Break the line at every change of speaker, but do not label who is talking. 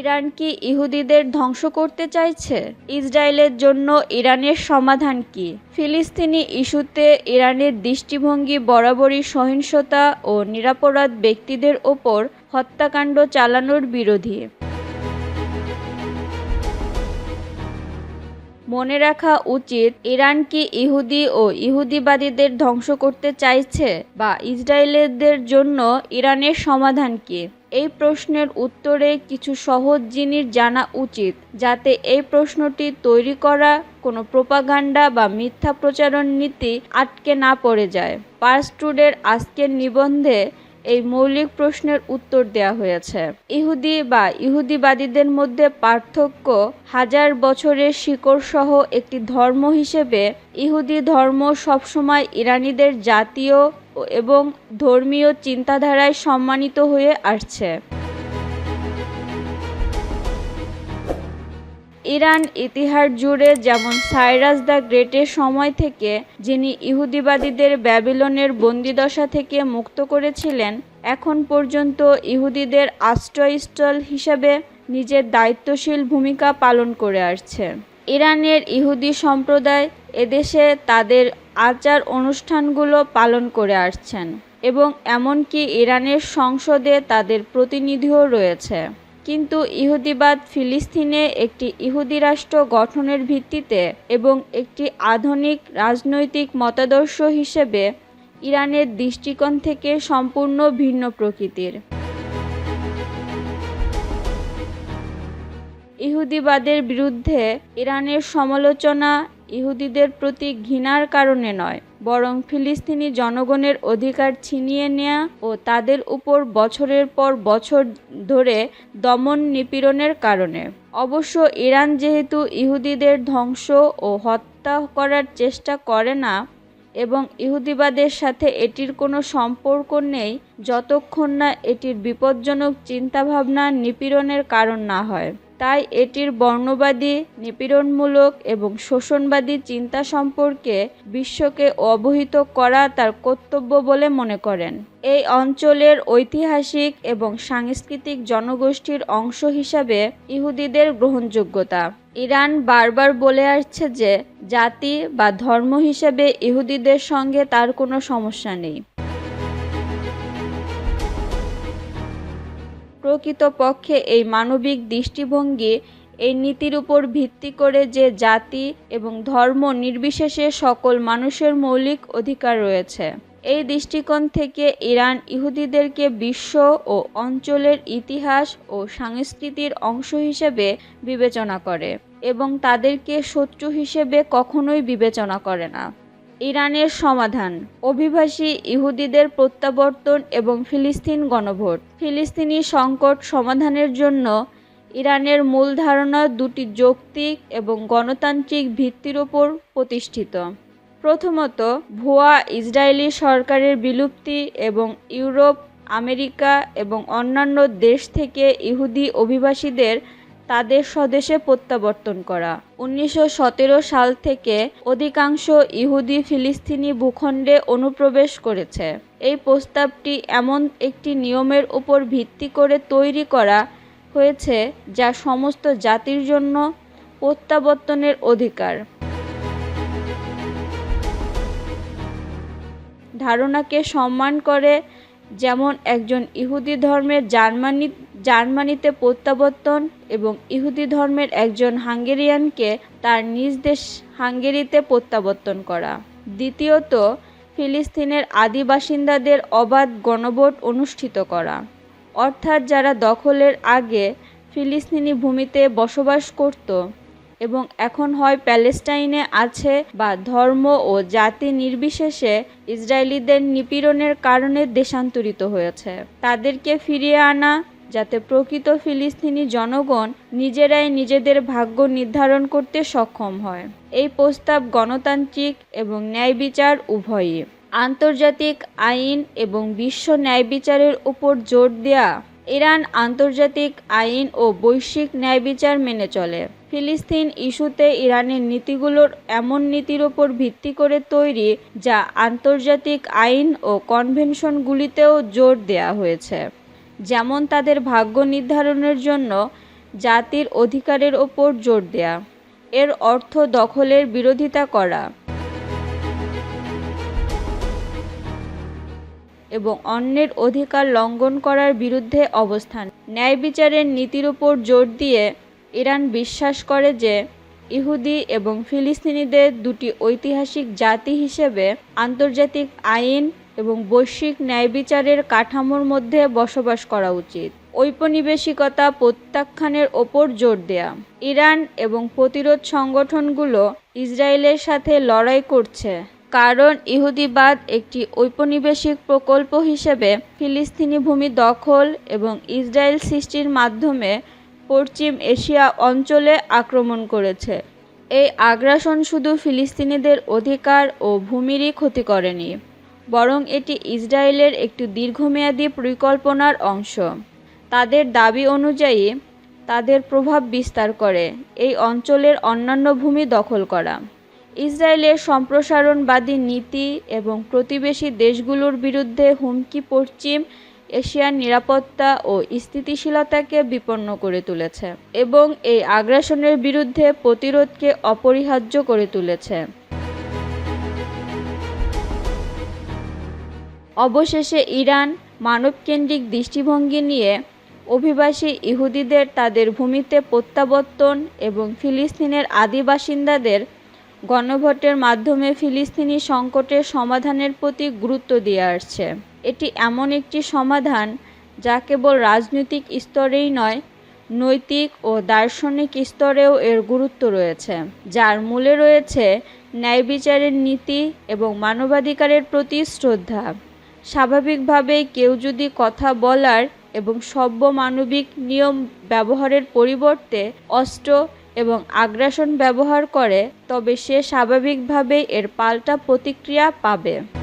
Iran কি ইহুদিদের ধ্বংস করতে চাইছে? ইসরায়েলের জন্য ইরানের সমাধান কি? ফিলিস্তিনি ইস্যুতে ইরানের দৃষ্টিভঙ্গি বরাবরই সহিংসতা ও নিরাপরাধ ব্যক্তিদের ওপর হত্যাকাণ্ড চালানোর বিরোধী। মনে রাখা উচিত ইরান কি ইহুদি ও ইহুদিবাদীদের ধ্বংস করতে চাইছে বা ইসরায়েলিদের জন্য ইরানের সমাধান কি? এই প্রশ্নের উত্তরে কিছু সহজ জিনিস জানা উচিত যাতে এই প্রশ্নটি তৈরি করা কোনো প্রোপাগান্ডা বা মিথ্যা প্রচারণ নীতি আটকে না পড়ে যায়। পার্সটুডের আজকের নিবন্ধে এই মৌলিক প্রশ্নের উত্তর দেয়া হয়েছে। ইহুদি বা ইহুদিবাদীদের মধ্যে পার্থক্য হাজার বছরের শিকড় সহ একটি ধর্ম হিসেবে ইহুদি ধর্ম সবসময় ইরানিদের জাতীয় এবং ধর্মীয় চিন্তাধারায় সম্মানিত হয়ে আসছে। ইরান ইতিহাস জুড়ে যেমন সাইরাস দ্য গ্রেটের সময় থেকে, যিনি ইহুদিবাদীদের ব্যাবিলনের বন্দিদশা থেকে মুক্ত করেছিলেন, এখন পর্যন্ত ইহুদিদের আশ্রয়স্থল হিসাবে নিজের দায়িত্বশীল ভূমিকা পালন করে আসছে। ইরানের ইহুদি সম্প্রদায় এদেশে তাদের আচার অনুষ্ঠানগুলো পালন করে আসছেন এবং এমনকি ইরানের সংসদে তাদের প্রতিনিধিও রয়েছে। কিন্তু ইহুদিবাদ ফিলিস্তিনে একটি ইহুদি রাষ্ট্র গঠনের ভিত্তিতে এবং একটি আধুনিক রাজনৈতিক মতাদর্শ হিসেবে ইরানের দৃষ্টিকোণ থেকে সম্পূর্ণ ভিন্ন প্রকৃতির। ইহুদিবাদের বিরুদ্ধে ইরানের সমালোচনা ইহুদিদের প্রতি ঘৃণার কারণে নয়। বরং ফিলিস্তিনি জনগণের অধিকার ছিনিয়ে নেয়া ও তাদের উপর বছরের পর বছর ধরে দমন নিপীড়নের কারণে। অবশ্য ইরান যেহেতু ইহুদিদের ধ্বংস ও হত্যা করার চেষ্টা করে না এবং ইহুদিবাদের সাথে এটির কোনো সম্পর্ক নেই, যতক্ষণ না এটির বিপজ্জনক চিন্তাভাবনা নিপীড়নের কারণ না হয়। তাই এটির বর্ণবাদী, নিপীড়নমূলক এবং শোষণবাদী চিন্তা সম্পর্কে বিশ্বকে অবহিত করা তার কর্তব্য বলে মনে করেন। এই অঞ্চলের ঐতিহাসিক এবং সাংস্কৃতিক জনগোষ্ঠীর অংশ হিসাবে ইহুদিদের গ্রহণযোগ্যতা। ইরান বারবার বলে আসছে যে, জাতি বা ধর্ম হিসেবে ইহুদিদের সঙ্গে তার কোনো সমস্যা নেই। প্রকৃতপক্ষে এই মানবিক দৃষ্টিভঙ্গি এই নীতির উপর ভিত্তি করে যে জাতি এবং ধর্ম নির্বিশেষে সকল মানুষের মৌলিক অধিকার রয়েছে। এই দৃষ্টিকোণ থেকে ইরান ইহুদিদেরকে বিশ্ব ও অঞ্চলের ইতিহাস ও সংস্কৃতির অংশ হিসেবে বিবেচনা করে এবং তাদেরকে শত্রু হিসেবে কখনোই বিবেচনা করে না। ইরানের সমাধান। অভিবাসী ইহুদিদের প্রত্যাবর্তন এবং ফিলিস্তিন গণভোট। ফিলিস্তিনি সংকট সমাধানের জন্য ইরানের মূল ধারণা দুটি যৌক্তিক এবং গণতান্ত্রিক ভিত্তির ওপর প্রতিষ্ঠিত। প্রথমত, ভুয়া ইসরায়েলি সরকারের বিলুপ্তি এবং ইউরোপ, আমেরিকা এবং অন্যান্য দেশ থেকে ইহুদি অভিবাসীদের তাদের স্বদেশে প্রত্যাবর্তন করা। উনিশশো সতেরো সাল থেকে অধিকাংশ ইহুদি ফিলিস্তিনি ভূখণ্ডে অনুপ্রবেশ করেছে। এই প্রস্তাবটি এমন একটি নিয়মের উপর ভিত্তি করে তৈরি করা হয়েছে যা সমস্ত জাতির জন্য প্রত্যাবর্তনের অধিকার। ধারণাকে সম্মান করে যেমন একজন ইহুদি ধর্মের জার্মানি জার্মানিতে প্রত্যাবর্তন এবং ইহুদি ধর্মের একজন হাঙ্গেরিয়ানকে তার নিজ দেশ হাঙ্গেরিতে প্রত্যাবর্তন করা। দ্বিতীয়ত, ফিলিস্তিনের আদি বাসিন্দাদের অবাধ গণভোট অনুষ্ঠিত করা। অর্থাৎ যারা দখলের আগে ফিলিস্তিনি ভূমিতে বসবাস করত এবং এখন হয় প্যালেস্টাইনে আছে বা ধর্ম ও জাতি নির্বিশেষে ইসরায়েলিদের নিপীড়নের কারণে দেশান্তরিত হয়েছে। তাদেরকে ফিরিয়ে আনা যাতে প্রকৃত ফিলিস্তিনি জনগণ নিজেরাই নিজেদের ভাগ্য নির্ধারণ করতে সক্ষম হয়। এই প্রস্তাব গণতান্ত্রিক এবং ন্যায় বিচার উভয়ই আন্তর্জাতিক আইন এবং বিশ্ব ন্যায় বিচারের উপর জোর দেয়া ইরান আন্তর্জাতিক আইন ও বৈশ্বিক ন্যায় বিচার মেনে চলে। ফিলিস্তিন ইস্যুতে ইরানের নীতিগুলোর এমন নীতির ওপর ভিত্তি করে তৈরি যা আন্তর্জাতিক আইন ও কনভেনশনগুলিতেও জোর দেয়া হয়েছে। যেমন তাদের ভাগ্য নির্ধারণের জন্য জাতির অধিকারের ওপর জোর দেয়া। এর অর্থ দখলের বিরোধিতা করা। এবং অন্যের অধিকার লঙ্ঘন করার বিরুদ্ধে অবস্থান। ন্যায় বিচারের নীতির উপর জোর দিয়ে ইরান বিশ্বাস করে যে ইহুদি এবং ফিলিস্তিনিদের দুটি ঐতিহাসিক জাতি হিসেবে আন্তর্জাতিক আইন এবং বৈশ্বিক ন্যায় বিচারের কাঠামোর মধ্যে বসবাস করা উচিত। ঔপনিবেশিকতা প্রত্যাখ্যানের ওপর জোর দেয়া। ইরান এবং প্রতিরোধ সংগঠনগুলো ইসরায়েলের সাথে লড়াই করছে। কারণ ইহুদিবাদ একটি ঔপনিবেশিক প্রকল্প হিসেবে ফিলিস্তিনি ভূমি দখল এবং ইসরায়েল সৃষ্টির মাধ্যমে পশ্চিম এশিয়া অঞ্চলে আক্রমণ করেছে। এই আগ্রাসন শুধু ফিলিস্তিনিদের অধিকার ও ভূমিরই ক্ষতি করেনি। বরং এটি ইসরায়েলের একটি দীর্ঘমেয়াদী পরিকল্পনার অংশ। তাদের দাবি অনুযায়ী তাদের প্রভাব বিস্তার করে এই অঞ্চলের অন্যান্য ভূমি দখল করা। ইসরায়েলের সম্প্রসারণবাদী নীতি এবং প্রতিবেশী দেশগুলোর বিরুদ্ধে হুমকি পশ্চিম এশিয়ার নিরাপত্তা ও স্থিতিশীলতাকে বিপন্ন করে তুলেছে এবং এই আগ্রাসনের বিরুদ্ধে প্রতিরোধকে অপরিহার্য করে তুলেছে। অবশেষে ইরান মানবকেন্দ্রিক দৃষ্টিভঙ্গি নিয়ে অভিবাসী ইহুদিদের তাদের ভূমিতে প্রত্যাবর্তন এবং ফিলিস্তিনের আদি বাসিন্দাদের গণভোটের মাধ্যমে ফিলিস্তিনি সংকটের সমাধানের প্রতি গুরুত্ব দিয়ে আসছে। এটি এমন একটি সমাধান যা কেবল রাজনৈতিক স্তরেই নয়, নৈতিক ও দার্শনিক স্তরেও এর গুরুত্ব রয়েছে, যার মূলে রয়েছে ন্যায় বিচারের নীতি এবং মানবাধিকারের প্রতি শ্রদ্ধা। স্বাভাবিকভাবেই কেউ যদি কথা বলার এবং সভ্য মানবিক নিয়ম ব্যবহারের পরিবর্তে অস্ত্র এবং আগ্রাসন ব্যবহার করে, তবে সে স্বাভাবিকভাবেই এর পাল্টা প্রতিক্রিয়া পাবে।